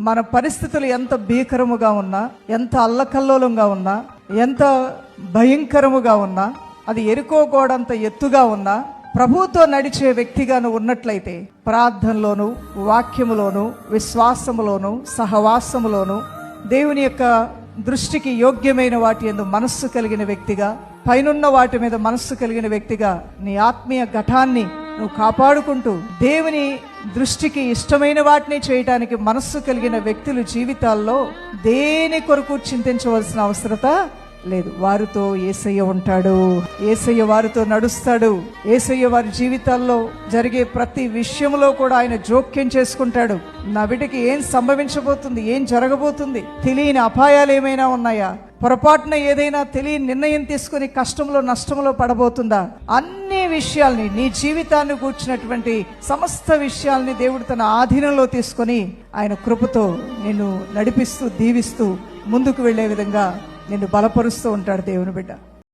మన పరిస్థితులు ఎంత భీకరముగా ఉన్నా ఎంత అల్లకల్లోలంగా ఉన్నా ఎంత భయంకరముగా ఉన్నా అది ఎరుకో గోడంత ఎత్తుగా ఉన్నా ప్రభుతో నడిచే వ్యక్తిగాను ఉన్నట్లయితే ప్రార్థనలోను వాక్యములోను విశ్వాసములోను సహవాసములోను దేవుని యొక్క దృష్టికి యోగ్యమైన వాటి ఎందు మనస్సు కలిగిన వ్యక్తిగా పైనున్న వాటి మీద మనస్సు కలిగిన వ్యక్తిగా నీ ఆత్మీయ ఘటాన్ని నువ్వు కాపాడుకుంటూ దేవుని దృష్టికి ఇష్టమైన వాటిని చేయటానికి మనస్సు కలిగిన వ్యక్తులు జీవితాల్లో దేని కొరకు చింతించవలసిన అవసరత లేదు. వారితో ఏసయ్య ఉంటాడు. ఏసయ్య వారితో నడుస్తాడు. ఏసయ్య వారి జీవితాల్లో జరిగే ప్రతి విషయంలో కూడా ఆయన జోక్యం చేసుకుంటాడు. నా బిడ్డకి ఏం సంభవించబోతుంది? ఏం జరగబోతుంది? తెలియని అపాయాలు ఏమైనా ఉన్నాయా? పొరపాటున ఏదైనా తెలియని నిర్ణయం తీసుకుని కష్టంలో నష్టంలో పడబోతుందా? అన్ని విషయాల్ని నీ జీవితాన్ని కూర్చున్నటువంటి సమస్త విషయాల్ని దేవుడు తన ఆధీనంలో తీసుకొని ఆయన కృపతో నిన్ను నడిపిస్తూ దీవిస్తూ ముందుకు వెళ్ళే విధంగా నిన్ను బలపరుస్తూ ఉంటాడు దేవుని బిడ్డ.